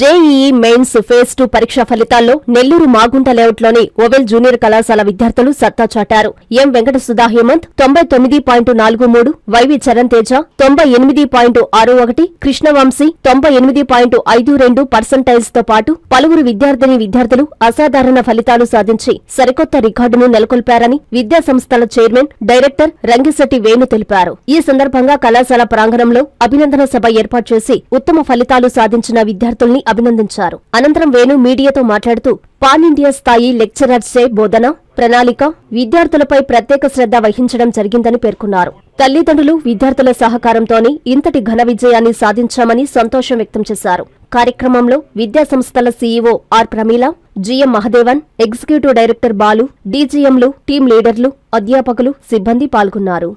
JEE mains phase two పరీక్ష ఫలితాల్లో నెల్లూరు మాగుంట లేఅవుట్లోని ఓవెల్ జూనియర్ కళాశాల విద్యార్థులు సత్తా చాటారు. ఎం వెంకట సుధా హేమంత్ తొంభై తొమ్మిది పాయింట్ నాలుగు మూడు వైవి చరణ్ తేజ తొంభై ఎనిమిది పాయింట్ ఆరు ఒకటి కృష్ణవంశీ తొంభై ఎనిమిది పాయింట్ ఐదు రెండు పర్సంటైజ్తో పాటు పలువురు విద్యార్థిని విద్యార్థులు అసాధారణ ఫలితాలు సాధించి సరికొత్త రికార్డును నెలకొల్పారని విద్యా సంస్థల చైర్మన్ డైరెక్టర్ రంగిశెట్టి వేణు తెలిపారు. ఈ సందర్భంగా కళాశాల ప్రాంగణంలో అభినందన సభ ఏర్పాటు చేసి ఉత్తమ ఫలితాలు సాధించిన విద్యార్థుల్ని అభినందించారు. అనంతరం వేణు మీడియాతో మాట్లాడుతూ పాన్ ఇండియా స్థాయి లెక్చరర్సే బోధన ప్రణాళిక విద్యార్థులపై ప్రత్యేక శ్రద్ధ వహించడం జరిగిందని పేర్కొన్నారు. తల్లిదండ్రులు విద్యార్థుల సహకారంతోనే ఇంతటి ఘన విజయాన్ని సాధించామని సంతోషం వ్యక్తం చేశారు. కార్యక్రమంలో విద్యా సంస్థల CEO R Pramila GM Mahadevan executive director Balu డీజీఎంలు team లీడర్లు అధ్యాపకులు సిబ్బంది పాల్గొన్నారు.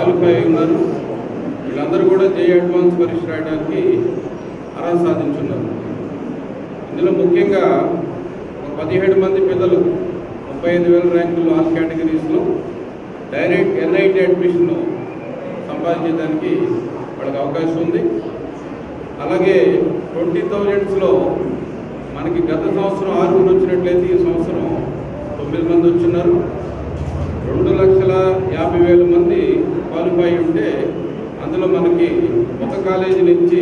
క్వాలిఫై ఉన్నారు. వీళ్ళందరూ కూడా జే అడ్వాన్స్ పరీక్ష రాయడానికి అర్హత సాధించున్నారు. ఇందులో ముఖ్యంగా ఒక పదిహేడు మంది పిల్లలు ముప్పై ఐదు వేల ర్యాంకులు ఆల్ కేటగిరీస్లో డైరెక్ట్ ఎన్ఐటి అడ్మిషన్ సంపాదించడానికి వాళ్ళకి అవకాశం ఉంది. అలాగే ట్వంటీ థౌజండ్స్లో మనకి గత సంవత్సరం ఆరుగురు వచ్చినట్లయితే ఈ సంవత్సరం తొమ్మిది మంది వచ్చిన్నారు. రెండు లక్షల యాభై వేల మంది క్వాలిఫై ఉంటే అందులో మనకి ఒక కాలేజీ నుంచి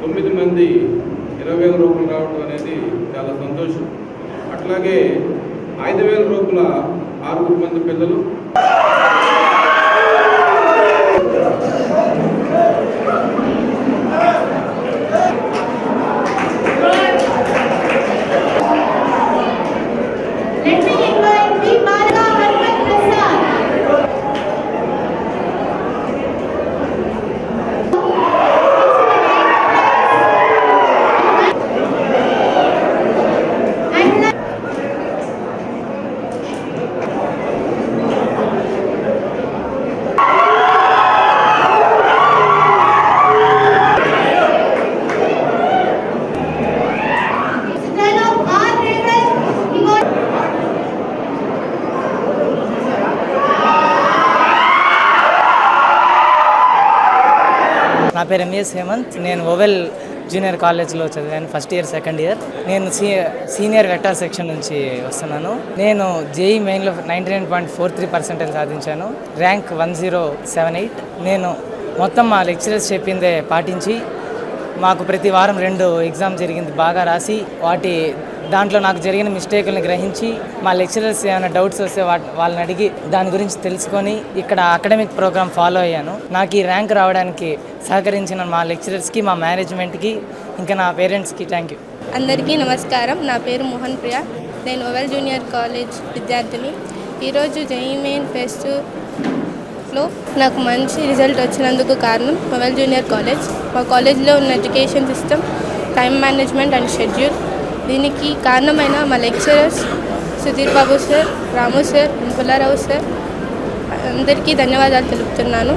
తొమ్మిది మంది ఇరవై వేల రూపాయలు రావడం అనేది చాలా సంతోషం. అట్లాగే ఐదు వేల రూపాయల ఆరుగురు మంది పిల్లలు నా పేరు ఎంఎస్ హేమంత్. నేను ఓవెల్ జూనియర్ కాలేజ్లో చదివాను ఫస్ట్ ఇయర్ సెకండ్ ఇయర్. నేను సీ సీనియర్ వెక్టార్ సెక్షన్ నుంచి వస్తున్నాను. నేను JE మెయిన్లో ninety nine point four three percentage సాధించాను. Rank one zero seven eight. నేను మొత్తం మా లెక్చరర్స్ చెప్పిందే పాటించి మాకు ప్రతి వారం రెండు ఎగ్జామ్ జరిగింది బాగా రాసి వాటి దాంట్లో నాకు జరిగిన మిస్టేకుల్ని గ్రహించి మా లెక్చరర్స్ ఏమైనా డౌట్స్ వస్తే వాళ్ళని అడిగి దాని గురించి తెలుసుకొని ఇక్కడ అకాడమిక్ ప్రోగ్రామ్ ఫాలో అయ్యాను. నాకు ఈ ర్యాంక్ రావడానికి సహకరించిన మా లెక్చరర్స్కి మా మేనేజ్మెంట్కి ఇంకా నా పేరెంట్స్కి థ్యాంక్ యూ. అందరికీ నమస్కారం. నా పేరు మోహన్ ప్రియ. నేను ఓవెల్ జూనియర్ కాలేజ్ విద్యార్థిని. ఈరోజు జేఈ మెయిన్ ఫెస్ట్లో నాకు మంచి రిజల్ట్ వచ్చినందుకు కారణం ఓవెల్ జూనియర్ కాలేజ్. మా కాలేజ్లో ఉన్న education system time management and schedule దీనికి కారణమైన మా lecturers Sudheer Babu sir Ramu sir Pullarao sir. అందరికీ ధన్యవాదాలు తెలుపుతున్నాను.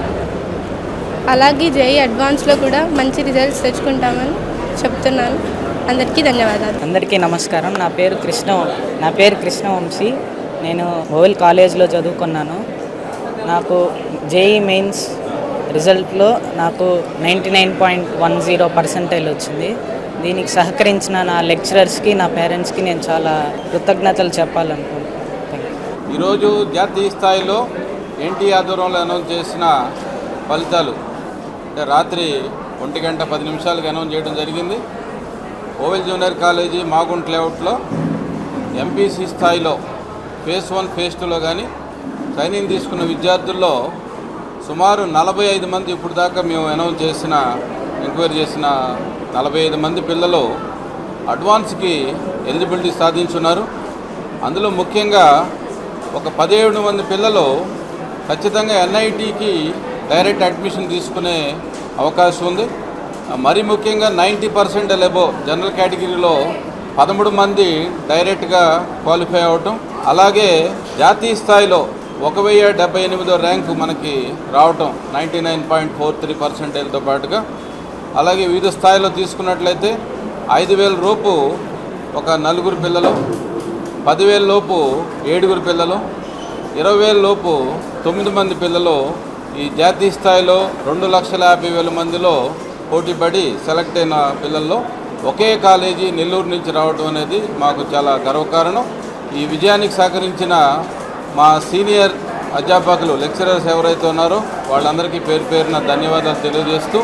అలాగే జేఈ అడ్వాన్స్లో కూడా మంచి రిజల్ట్స్ తెచ్చుకుంటామని చెప్తున్నాను. అందరికీ ధన్యవాదాలు. అందరికీ నమస్కారం. నా పేరు కృష్ణ నా పేరు కృష్ణవంశీ. నేను ఓవెల్ కాలేజ్లో చదువుకున్నాను. నాకు జేఈ మెయిన్స్ రిజల్ట్లో నాకు ninety nine point one zero percentage వచ్చింది. దీనికి సహకరించిన నా లెక్చరర్స్కి నా పేరెంట్స్కి నేను చాలా కృతజ్ఞతలు చెప్పాలనుకుంటున్నాను. ఈరోజు జాతీయ స్థాయిలో ఎన్టీ ఆధ్వర్యంలో అనౌన్స్ చేసిన ఫలితాలు. అంటే రాత్రి ఒంటి గంట పది నిమిషాలకు అనౌన్స్ చేయడం జరిగింది. ఓవెల్ జూనియర్ కాలేజీ మాగుంట్ లేఅవుట్లో ఎంపీసీ స్థాయిలో ఫేజ్ వన్ ఫేజ్ టూలో కానీ ట్రైనింగ్ తీసుకున్న విద్యార్థుల్లో సుమారు నలభై ఐదు మంది ఇప్పుడు దాకా మేము అనౌన్స్ చేసిన ఎంక్వైరీ చేసిన నలభై ఐదు మంది పిల్లలు అడ్వాన్స్కి ఎలిజిబిలిటీ సాధించున్నారు. అందులో ముఖ్యంగా ఒక పదిహేడు మంది పిల్లలు ఖచ్చితంగా ఎన్ఐటికి డైరెక్ట్ అడ్మిషన్ తీసుకునే అవకాశం ఉంది. మరి ముఖ్యంగా నైంటీ పర్సెంట్ లెబో జనరల్ కేటగిరీలో పదమూడు మంది డైరెక్ట్గా క్వాలిఫై అవటం అలాగే జాతీయ స్థాయిలో ఒక వెయ్యి డెబ్బై ఎనిమిదో ర్యాంకు మనకి రావటం ninety nine point four three పర్సెంటేజ్తో పాటుగా అలాగే వివిధ స్థాయిలో తీసుకున్నట్లయితే ఐదు వేల రూపు ఒక నలుగురు పిల్లలు పదివేల లోపు ఏడుగురు పిల్లలు ఇరవై వేల లోపు తొమ్మిది మంది పిల్లలు ఈ జాతీయ స్థాయిలో రెండు లక్షల యాభై వేల మందిలో పోటీపడి సెలెక్ట్ అయిన పిల్లల్లో ఒకే కాలేజీ నెల్లూరు నుంచి రావడం అనేది మాకు చాలా గర్వకారణం. ఈ విజయానికి సహకరించిన మా సీనియర్ అధ్యాపకులు లెక్చరర్స్ ఎవరైతే ఉన్నారో వాళ్ళందరికీ పేరు పేరున ధన్యవాదాలు తెలియజేస్తూ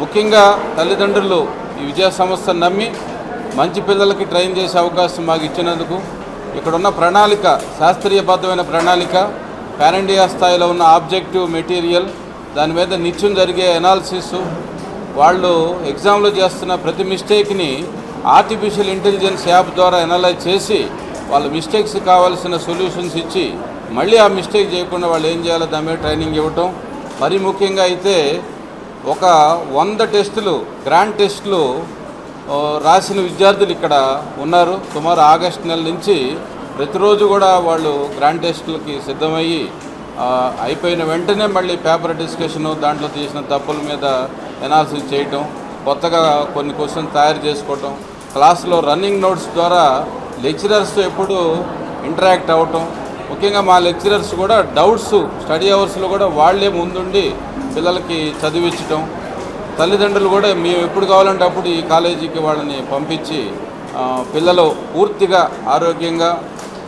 ముఖ్యంగా తల్లిదండ్రులు ఈ విద్యా సంస్థను నమ్మి మంచి పిల్లలకి ట్రైన్ చేసే అవకాశం మాకు ఇచ్చినందుకు ఇక్కడున్న ప్రణాళిక శాస్త్రీయబద్ధమైన ప్రణాళిక పాన్ ఇండియా స్థాయిలో ఉన్న ఆబ్జెక్టివ్ మెటీరియల్ దాని మీద నిత్యం జరిగే ఎనాలిసిస్ వాళ్ళు ఎగ్జామ్లో చేస్తున్న ప్రతి మిస్టేక్ని ఆర్టిఫిషియల్ ఇంటెలిజెన్స్ యాప్ ద్వారా ఎనలైజ్ చేసి వాళ్ళ మిస్టేక్స్ కావాల్సిన సొల్యూషన్స్ ఇచ్చి మళ్ళీ ఆ మిస్టేక్ చేయకుండా వాళ్ళు ఏం చేయాలో దాని మీద ట్రైనింగ్ ఇవ్వటం. మరీ ముఖ్యంగా అయితే ఒక వంద టెస్టులు గ్రాండ్ టెస్టులు రాసిన విద్యార్థులు ఇక్కడ ఉన్నారు. సుమారు ఆగస్టు నెల నుంచి ప్రతిరోజు కూడా వాళ్ళు గ్రాండ్ టెస్టులకి సిద్ధమయ్యి అయిపోయిన వెంటనే మళ్ళీ పేపర్ డిస్కషను దాంట్లో తీసిన తప్పుల మీద ఎనాలిసిస్ చేయటం కొత్తగా కొన్ని క్వశ్చన్ తయారు చేసుకోవటం క్లాస్లో రన్నింగ్ నోట్స్ ద్వారా లెక్చరర్స్తో ఎప్పుడు ఇంటరాక్ట్ అవ్వటం ముఖ్యంగా మా లెక్చరర్స్ కూడా డౌట్స్ స్టడీ అవర్స్లో కూడా వాళ్ళే ముందుండి పిల్లలకి చదివించటం తల్లిదండ్రులు కూడా మేము ఎప్పుడు కావాలంటే అప్పుడు ఈ కాలేజీకి వాళ్ళని పంపించి పిల్లలు పూర్తిగా ఆరోగ్యంగా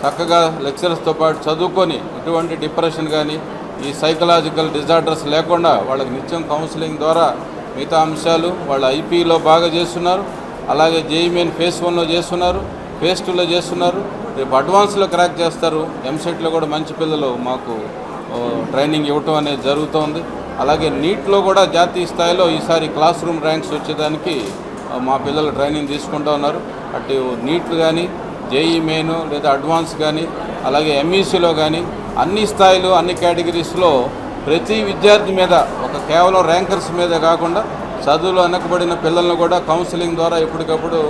చక్కగా లెక్చరర్స్తో పాటు చదువుకొని ఎటువంటి డిప్రెషన్ కానీ ఈ సైకలాజికల్ డిజార్డర్స్ లేకుండా వాళ్ళకి నిత్యం కౌన్సిలింగ్ ద్వారా మిగతా అంశాలు వాళ్ళు ఐపీలో బాగా చేస్తున్నారు అలాగే జేఈమెన్ ఫేస్ వన్లో చేస్తున్నారు ఫేస్ టూలో చేస్తున్నారు. రేపు అడ్వాన్స్లో క్రాక్ చేస్తారు. ఎంసెట్లో కూడా మంచి పిల్లలు మాకు ట్రైనింగ్ ఇవ్వటం అనేది జరుగుతోంది. అలాగే నీట్లో కూడా జాతీయ స్థాయిలో ఈసారి క్లాస్ రూమ్ ర్యాంక్స్ వచ్చేదానికి మా పిల్లలు ట్రైనింగ్ తీసుకుంటూ ఉన్నారు. అటు నీట్లు కానీ జేఈ మెయిన్ లేదా అడ్వాన్స్ కానీ అలాగే ఎంఈసీలో కానీ అన్ని స్థాయిలు అన్ని కేటగిరీస్లో ప్రతి విద్యార్థి మీద ఒక కేవలం ర్యాంకర్స్ మీద కాకుండా చదువులో వెనకబడిన పిల్లలను కూడా కౌన్సిలింగ్ ద్వారా ఎప్పటికప్పుడు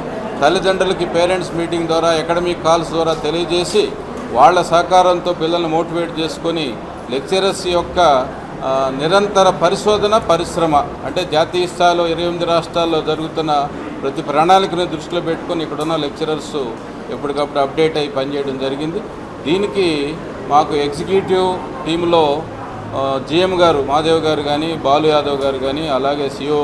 తల్లిదండ్రులకి పేరెంట్స్ మీటింగ్ ద్వారా అకాడమిక్ కాల్స్ ద్వారా తెలియజేసి వాళ్ళ సహకారంతో పిల్లల్ని మోటివేట్ చేసుకొని లెక్చరర్స్ యొక్క నిరంతర పరిశోధన పరిశ్రమ అంటే జాతీయ స్థాయిలో ఇరవై ఎనిమిది రాష్ట్రాల్లో జరుగుతున్న ప్రతి ప్రణాళికను దృష్టిలో పెట్టుకొని ఇక్కడున్న లెక్చరర్స్ ఎప్పటికప్పుడు అప్డేట్ అయ్యి పనిచేయడం జరిగింది. దీనికి మాకు ఎగ్జిక్యూటివ్ టీంలో జిఎం గారు మాదేవ్ గారు కానీ బాలు యాదవ్ గారు కానీ అలాగే సిఓ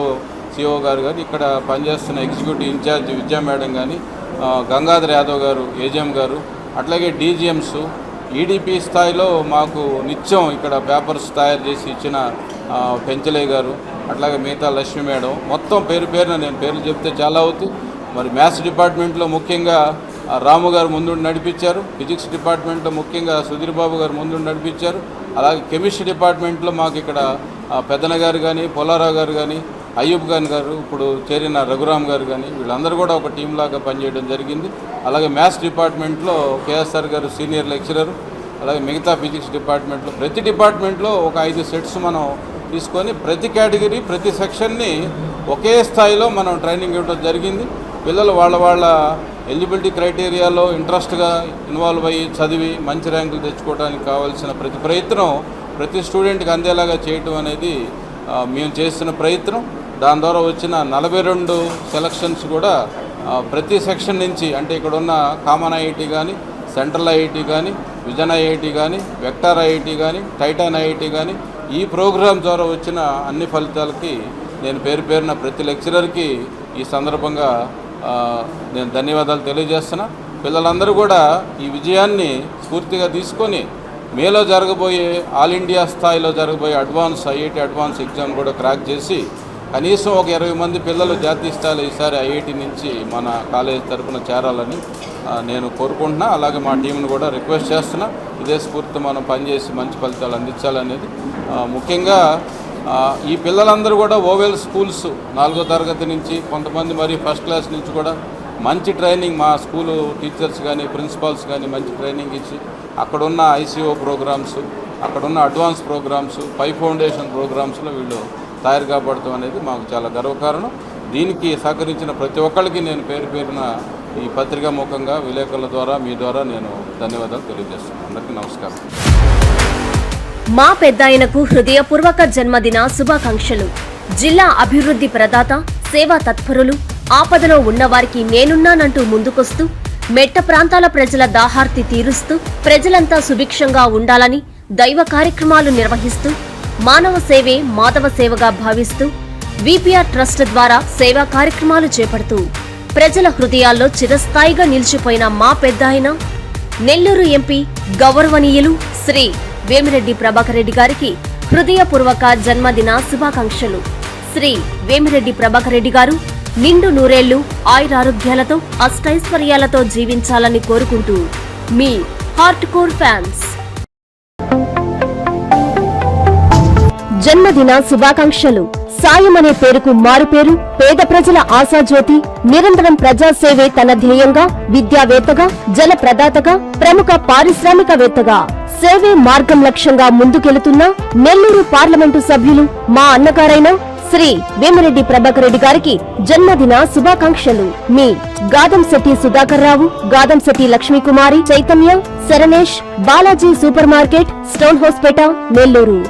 సిఓ గారు కానీ ఇక్కడ పనిచేస్తున్న ఎగ్జిక్యూటివ్ ఇన్ఛార్జ్ విద్యా మేడం కానీ గంగాధర్ యాదవ్ గారు ఏజిఎం గారు అట్లాగే డీజీఎంస్ ఈడీపీ స్థాయిలో మాకు నిత్యం ఇక్కడ పేపర్స్ తయారు చేసి ఇచ్చిన పెంచలే గారు అట్లాగే మిగతా లక్ష్మి మేడం మొత్తం పేరు పేరున నేను పేర్లు చెప్తే చాలా అవుతుంది. మరి మ్యాథ్స్ డిపార్ట్మెంట్లో ముఖ్యంగా రాము గారు ముందుండి నడిపించారు ఫిజిక్స్ డిపార్ట్మెంట్లో ముఖ్యంగా సుధీర్ బాబు గారు ముందుండి నడిపించారు అలాగే కెమిస్ట్రీ డిపార్ట్మెంట్లో మాకు ఇక్కడ పెద్దన గారు కానీ పొలారావు గారు కానీ అయ్యూబ్ ఖాన్ గారు ఇప్పుడు చేరిన రఘురామ్ గారు కానీ వీళ్ళందరూ కూడా ఒక టీం లాగా పనిచేయడం జరిగింది. అలాగే మ్యాథ్స్ డిపార్ట్మెంట్లో కేఎస్ఆర్ గారు సీనియర్ లెక్చరర్ అలాగే మిగతా ఫిజిక్స్ డిపార్ట్మెంట్లో ప్రతి డిపార్ట్మెంట్లో ఒక ఐదు సెట్స్ మనం తీసుకొని ప్రతి కేటగిరీ ప్రతి సెక్షన్ని ఒకే స్థాయిలో మనం ట్రైనింగ్ ఇవ్వడం జరిగింది. పిల్లలు వాళ్ళ వాళ్ళ ఎలిజిబిలిటీ క్రైటీరియాలో ఇంట్రెస్ట్గా ఇన్వాల్వ్ అయ్యి చదివి మంచి ర్యాంకులు తెచ్చుకోవడానికి కావాల్సిన ప్రతి ప్రయత్నం ప్రతి స్టూడెంట్కి అందేలాగా చేయటం అనేది మేము చేస్తున్న ప్రయత్నం. దాని ద్వారా వచ్చిన నలభై రెండు సెలక్షన్స్ కూడా ప్రతి సెక్షన్ నుంచి అంటే ఇక్కడ ఉన్న కామన్ ఐఐటి కానీ సెంట్రల్ ఐఐటి కానీ విజన్ ఐఐటి కానీ వెక్టార్ ఐఐటి కానీ టైటాన్ ఐఐటి కానీ ఈ ప్రోగ్రామ్ ద్వారా వచ్చిన అన్ని ఫలితాలకి నేను పేరు పేరున ప్రతి లెక్చరర్కి ఈ సందర్భంగా నేను ధన్యవాదాలు తెలియజేస్తున్నా. పిల్లలందరూ కూడా ఈ విజయాన్ని స్ఫూర్తిగా తీసుకొని మేలో జరగబోయే ఆల్ ఇండియా స్థాయిలో జరగబోయే అడ్వాన్స్ ఐఐటి అడ్వాన్స్ ఎగ్జామ్ కూడా క్రాక్ చేసి కనీసం ఒక ఇరవై మంది పిల్లలు జాతీయ స్థాయిలో ఈసారి ఐఐటి నుంచి మన కాలేజ్ తరఫున చేరాలని నేను కోరుకుంటున్నా. అలాగే మా టీంను కూడా రిక్వెస్ట్ చేస్తున్నా. ఇదే స్ఫూర్తి మనం పనిచేసి మంచి ఫలితాలు అందించాలనేది. ముఖ్యంగా ఈ పిల్లలందరూ కూడా ఓవెల్ స్కూల్స్ నాలుగో తరగతి నుంచి కొంతమంది మరి ఫస్ట్ క్లాస్ నుంచి కూడా మంచి ట్రైనింగ్ మా స్కూలు టీచర్స్ కానీ ప్రిన్సిపాల్స్ కానీ మంచి ట్రైనింగ్ ఇచ్చి అక్కడున్న ఐసీఓ ప్రోగ్రామ్స్ అక్కడున్న అడ్వాన్స్ ప్రోగ్రామ్స్ పై ఫౌండేషన్ ప్రోగ్రామ్స్లో వీళ్ళు తయారు కాబడటం అనేది మాకు చాలా గర్వకారణం. దీనికి సహకరించిన ప్రతి ఒక్కరికి నేను పేరు పేరున ఈ పత్రికా ముఖంగా విలేకరుల ద్వారా మీ ద్వారా నేను ధన్యవాదాలు తెలియజేస్తున్నాను. అందరికీ నమస్కారం. మా పెద్దాయనకు హృదయపూర్వక జన్మదిన శుభాకాంక్షలు. జిల్లా అభివృద్ధి ప్రదాత సేవా తత్పరులు ఆపదలో ఉన్నవారికి నేనున్నానంటూ ముందుకొస్తూ మెట్ట ప్రాంతాల ప్రజల దాహార్తి తీరుస్తూ ప్రజలంతా సుభిక్షంగా ఉండాలని దైవ కార్యక్రమాలు నిర్వహిస్తూ మానవ సేవే మాధవ సేవగా భావిస్తూ విపిఆర్ ట్రస్ట్ ద్వారా సేవా కార్యక్రమాలు చేపడుతూ ప్రజల హృదయాల్లో చిరస్థాయిగా నిలిచిపోయిన మా పెద్దాయన నెల్లూరు ఎంపీ గౌరవనీయులు శ్రీ వేమిరెడ్డి ప్రభాకర్ రెడ్డి గారికి హృదయపూర్వక జన్మదిన శుభాకాంక్షలు. శ్రీ వేమిరెడ్డి ప్రభాకర్ రెడ్డి గారు నిండు నూరేళ్ళు ఆయురారోగ్యాలతో అష్టైశ్వర్యాలతో జీవించాలని కోరుకుంటూ మీ హార్ట్ కోర్ ఫ్యాన్స్. జన్మదిన శుభాకాంక్షలు. సాయం అనే పేరుకు మారుపేరు పేద ప్రజల ఆశాజ్యోతి నిరంతరం ప్రజాసేవే తన ధ్యేయంగా విద్యావేత్తగా జల ప్రదాతగా ప్రముఖ పారిశ్రామికవేత్తగా. సేవే మార్గం లక్ష్యంగా ముందుకెళుతున్న నెల్లూరు పార్లమెంటు సభ్యులు మా అన్నగారైన శ్రీ వేమిరెడ్డి ప్రభాకర్ రెడ్డి గారికి జన్మదిన శుభాకాంక్షలు. మీ Gadamsetti Sudhakar Rao Gadamsetti Lakshmikumari Chaitanya Saranesh Balaji super market stone Hospeta Nellore.